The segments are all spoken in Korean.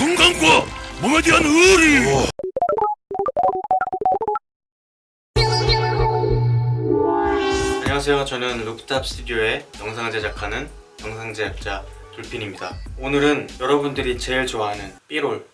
영광과 몸에 대한 의리 안녕하세요. 저는 루프탑 스튜디오에 영상을 제작하는 영상 제작자 돌핀입니다. 오늘은 여러분들이 제일 좋아하는 B롤을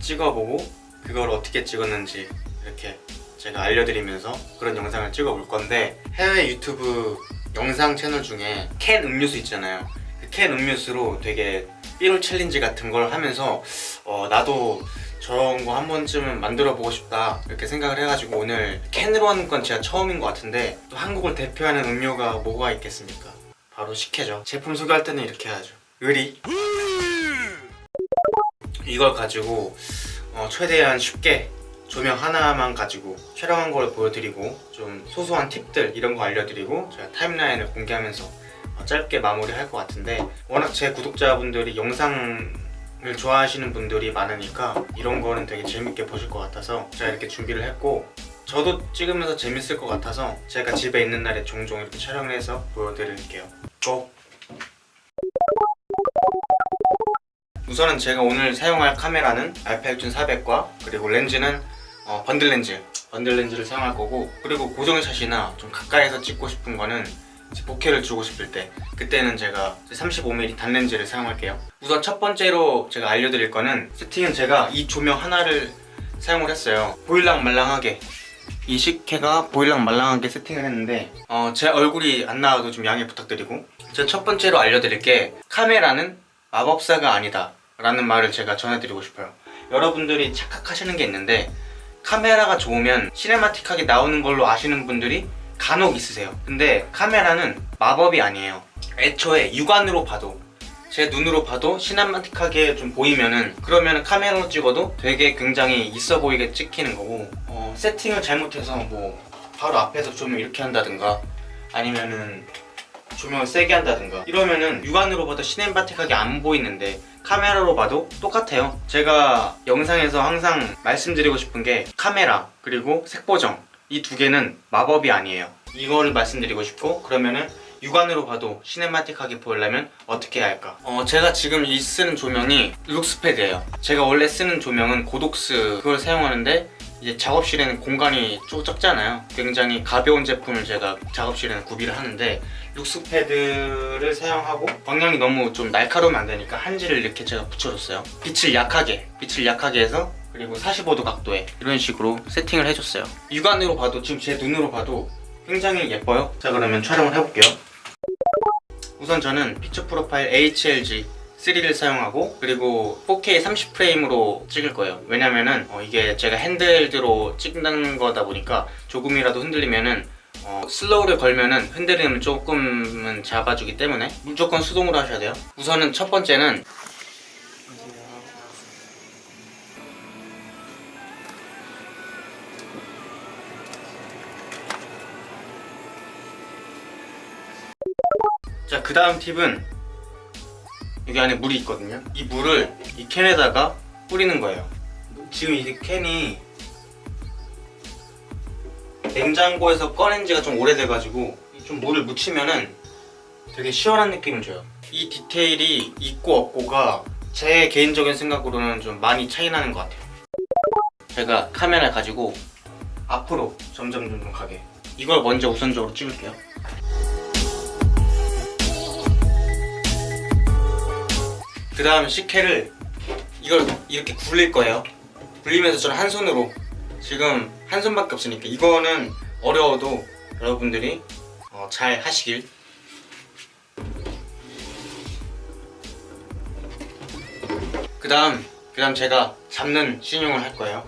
찍어보고 그걸 어떻게 찍었는지 이렇게 제가 알려드리면서 그런 영상을 찍어볼 건데 해외 유튜브 영상 채널 중에 캔 음료수 있잖아요. 그 캔 음료수로 되게 B롤 챌린지 같은 걸 하면서 어, 나도 저런 거 한 번쯤은 만들어 보고 싶다 이렇게 생각을 해가지고 오늘 캔으로 하는 건 제가 처음인 것 같은데 또 한국을 대표하는 음료가 뭐가 있겠습니까? 바로 식혜죠. 제품 소개할 때는 이렇게 해야죠. 의리 이걸 가지고 어, 최대한 쉽게 조명 하나만 가지고 촬영한 걸 보여드리고 좀 소소한 팁들 이런 거 알려드리고 제가 타임라인을 공개하면서 어, 짧게 마무리할 것 같은데 워낙 제 구독자분들이 영상 을 좋아하시는 분들이 많으니까 이런 거는 되게 재밌게 보실 것 같아서 제가 이렇게 준비를 했고 저도 찍으면서 재밌을 것 같아서 제가 집에 있는 날에 종종 이렇게 촬영을 해서 보여드릴게요 고! 우선은 제가 오늘 사용할 카메라는 알파 6400과 그리고 렌즈는 어, 번들 렌즈 번들 렌즈를 사용할 거고 그리고 고정샷이나 좀 가까이서 찍고 싶은 거는 보케를 주고 싶을 때 그때는 제가 35mm 단렌즈를 사용할게요. 우선 첫 번째로 제가 알려드릴 거는 세팅은 제가 이 조명 하나를 사용을 했어요. 보일랑 말랑하게. 이 식혜가 보일랑 말랑하게 세팅을 했는데 어, 제 얼굴이 안 나와도 좀 양해 부탁드리고. 제가 첫 번째로 알려드릴 게 카메라는 마법사가 아니다 라는 말을 제가 전해드리고 싶어요. 여러분들이 착각하시는 게 있는데 카메라가 좋으면 시네마틱하게 나오는 걸로 아시는 분들이 간혹 있으세요. 근데 카메라는 마법이 아니에요. 애초에 육안으로 봐도 제 눈으로 봐도 시네마틱하게 좀 보이면은 그러면은 카메라로 찍어도 되게 굉장히 있어 보이게 찍히는 거고 어, 세팅을 잘못해서 뭐 바로 앞에서 조명 이렇게 한다든가 아니면은 조명을 세게 한다든가 이러면은 육안으로 봐도 시네마틱하게 안 보이는데 카메라로 봐도 똑같아요. 제가 영상에서 항상 말씀드리고 싶은 게 카메라 그리고 색보정 이 두 개는 마법이 아니에요 이거를 말씀드리고 싶고 그러면은 육안으로 봐도 시네마틱하게 보이려면 어떻게 해야 할까? 어, 제가 지금 이 쓰는 조명이 룩스패드예요. 제가 원래 쓰는 조명은 고독스 그걸 사용하는데 이제 작업실에는 공간이 좀 적잖아요. 굉장히 가벼운 제품을 제가 작업실에는 구비를 하는데 룩스패드를 사용하고 방향이 너무 좀 날카로우면 안 되니까 한지를 이렇게 제가 붙여줬어요. 빛을 약하게, 빛을 약하게 해서 그리고 45도 각도에 이런 식으로 세팅을 해줬어요. 육안으로 봐도 지금 제 눈으로 봐도 굉장히 예뻐요. 자 그러면 촬영을 해볼게요. 우선 저는 피처 프로파일 HLG 3를 사용하고 그리고 4K 30프레임으로 찍을 거예요 왜냐면은 어, 이게 제가 핸들드로 찍는 거다 보니까 조금이라도 흔들리면은 어, 슬로우를 걸면은 흔들림을 조금은 잡아주기 때문에 무조건 수동으로 하셔야 돼요 우선은 첫 번째는 자 그 다음 팁은 여기 안에 물이 있거든요. 이 물을 이 캔에다가 뿌리는 거예요. 지금 이 캔이 냉장고에서 꺼낸 지가 좀 오래돼가지고 좀 물을 묻히면은 되게 시원한 느낌을 줘요. 이 디테일이 있고 없고가 제 개인적인 생각으로는 좀 많이 차이 나는 것 같아요. 제가 카메라를 가지고 앞으로 점점 점점 가게 이걸 먼저 우선적으로 찍을게요. 그 다음 식혜를 이걸 이렇게 굴릴 거예요. 굴리면서 저는 한 손으로 지금 한 손밖에 없으니까 이거는 어려워도 여러분들이 어, 잘 하시길. 그 다음 그 다음 제가 잡는 신용을 할 거예요.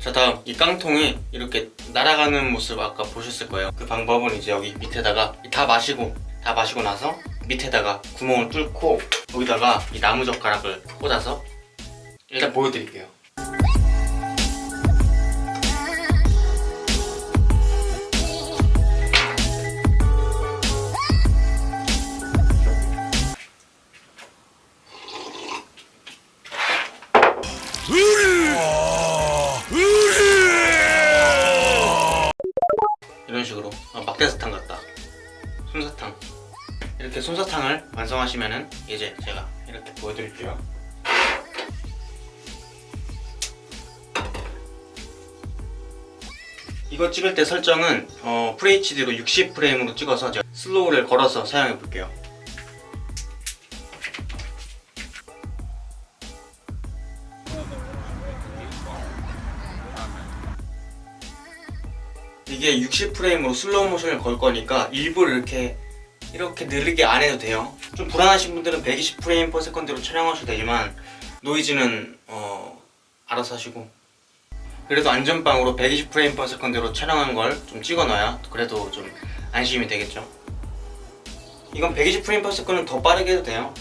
자 다음 이 깡통이 이렇게 날아가는 모습 아까 보셨을 거예요 그 방법은 이제 여기 밑에다가 다 마시고 다 마시고 나서 밑에다가 구멍을 뚫고 여기다가 이 나무 젓가락을 꽂아서 일단 보여드릴게요. 이런 식으로 아, 막대사탕 솜사탕 이렇게 솜사탕을 완성하시면은 이제 제가 이렇게 보여드릴게요. 이거 찍을 때 설정은 어, FHD로 60프레임으로 찍어서 제가 슬로우를 걸어서 사용해 볼게요. 이게 60프레임으로 슬로우 모션을 걸 거니까 일부러 이렇게 이렇게 느리게 안 해도 돼요. 좀 불안하신 분들은 120프레임 per 세컨드로 촬영하셔도 되지만 노이즈는 어, 알아서 하시고 그래도 안전빵으로 120프레임 per 세컨드로 촬영한 걸 좀 찍어놔야 그래도 좀 안심이 되겠죠. 이건 120프레임 per 세컨드는 더 빠르게 해도 돼요.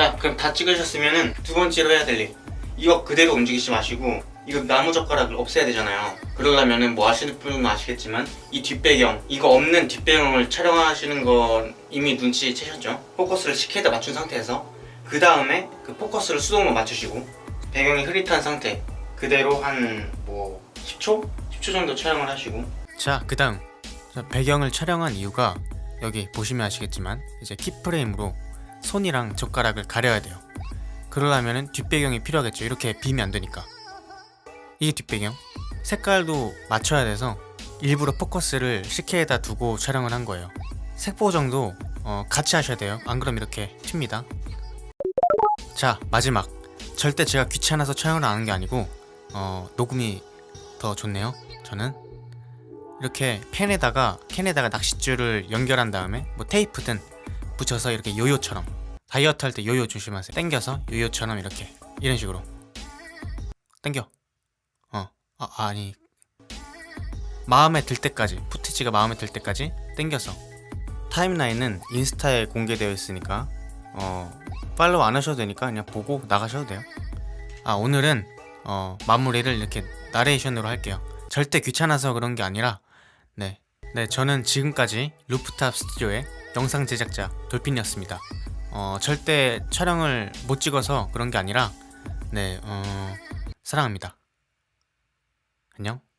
자 그럼 다 찍으셨으면은 두 번째로 해야 될 일. 이거 그대로 움직이지 마시고 이거 나무 젓가락을 없애야 되잖아요. 그러려면은 뭐 아시는 분은 아시겠지만 이 뒷배경 이거 없는 뒷배경을 촬영하시는 건 이미 눈치채셨죠? 포커스를 10K에다 맞춘 상태에서 그 다음에 그 포커스를 수동으로 맞추시고 배경이 흐릿한 상태 그대로 한 뭐 10초? 10초 정도 촬영을 하시고 자, 그 다음 자, 배경을 촬영한 이유가 여기 보시면 아시겠지만 이제 키프레임으로 손이랑 젓가락을 가려야 돼요. 그러려면은 뒷배경이 필요하겠죠. 이렇게 비면 안 되니까. 이게 뒷배경. 색깔도 맞춰야 돼서 일부러 포커스를 10K에다 두고 촬영을 한 거예요. 색 보정도 어, 같이 하셔야 돼요. 안 그럼 이렇게 튑니다. 자, 마지막. 절대 제가 귀찮아서 촬영을 안 하는 게 아니고 어, 녹음이 더 좋네요. 저는 이렇게 펜에다가 캔에다가 낚싯줄을 연결한 다음에 뭐 테이프든 붙여서 이렇게 요요처럼 다이어트 할 때 요요 조심하세요. 당겨서 요요처럼 이렇게 이런 식으로 당겨. 어, 아, 아니 마음에 들 때까지 푸티지가 마음에 들 때까지 당겨서 타임라인은 인스타에 공개되어 있으니까 어 팔로우 안 하셔도 되니까 그냥 보고 나가셔도 돼요. 아 오늘은 어 마무리를 이렇게 나레이션으로 할게요. 절대 귀찮아서 그런 게 아니라 네. 네, 저는 지금까지 루프탑 스튜디오의 영상 제작자 돌핀이었습니다. 어, 절대 촬영을 못 찍어서 그런 게 아니라 네, 어, 사랑합니다. 안녕.